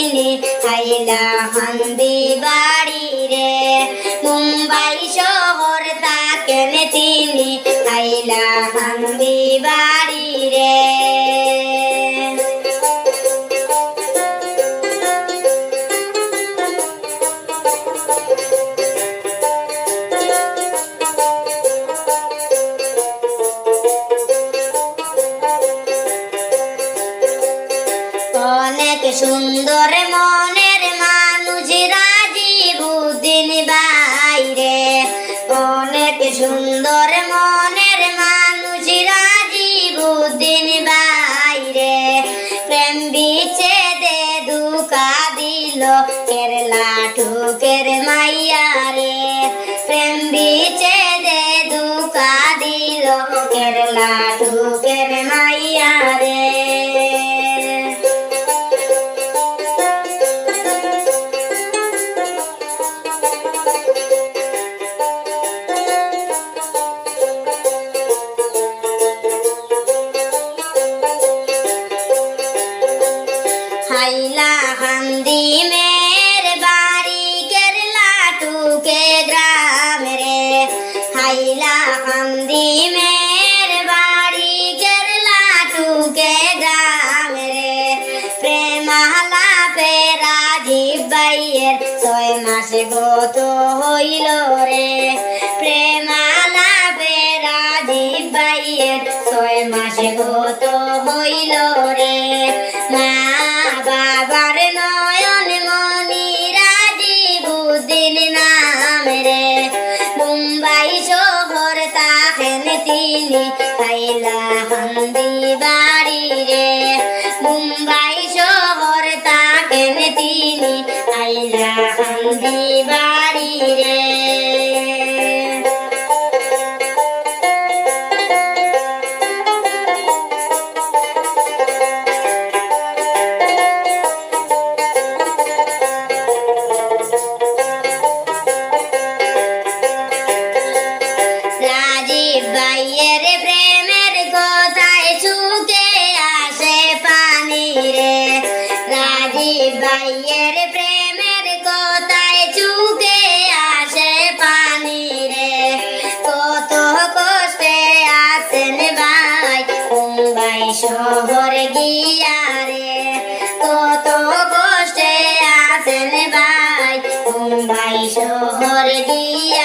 তিনি আইলা হান্দি বাড়ি রে। মুম্বাই শহর তাকেন তিনি আইলা হান্দি বাড়ি রে। অনেক সুন্দর, মনের মানুষ রাজীবুদ্দিন বাইরে। অনেক সুন্দর, মনের মানুষ রাজীবুদ্দিন বাইরে। প্রেম বিচ্ছেদে দুকা দিল কেরলা ঠুকের মাইয়া রে প্রেম বিচ্ছেদে দুকা দিল কেরলা ঠুকের মাইয়া হান্দি মের বাড়ি কেরলা টুকে গ্রাম রে। প্রেমালা পে রাজীব বাইয়ের ছয় মাস গত হইল রে। প্রেমালা পে রাজীব ছয় মাসে গত হইল রে। তিনি হাইলা হান্দি বাড়ি রে। মুম্বাই শহর তাহেন তিনি হাইলা হান্দি বাড়ি ভাইয়ের প্রেমের কথায় চুকে আসে পানি রে। কত কষ্টে আছেন ভাই, মুম্বাই শহর গিয়া রে। কত কষ্টে আছেন ভাই, মুম্বাই শহর গিয়া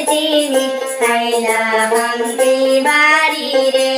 পৃথিবী তাই না বাড়ি রে?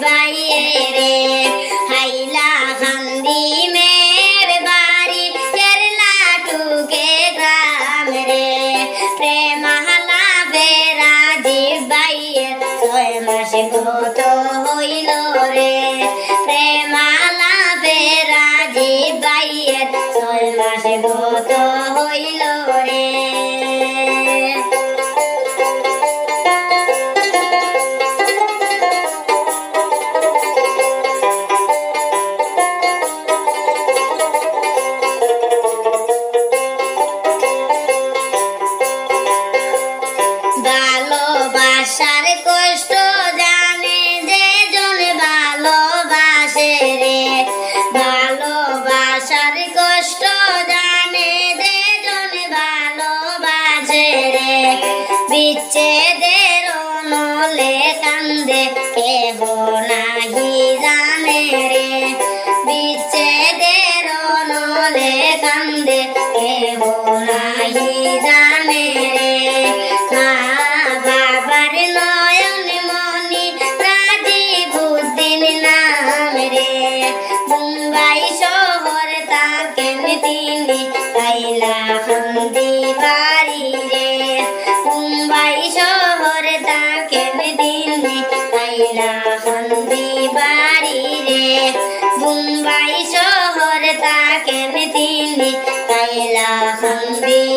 Bye. মুম্বাই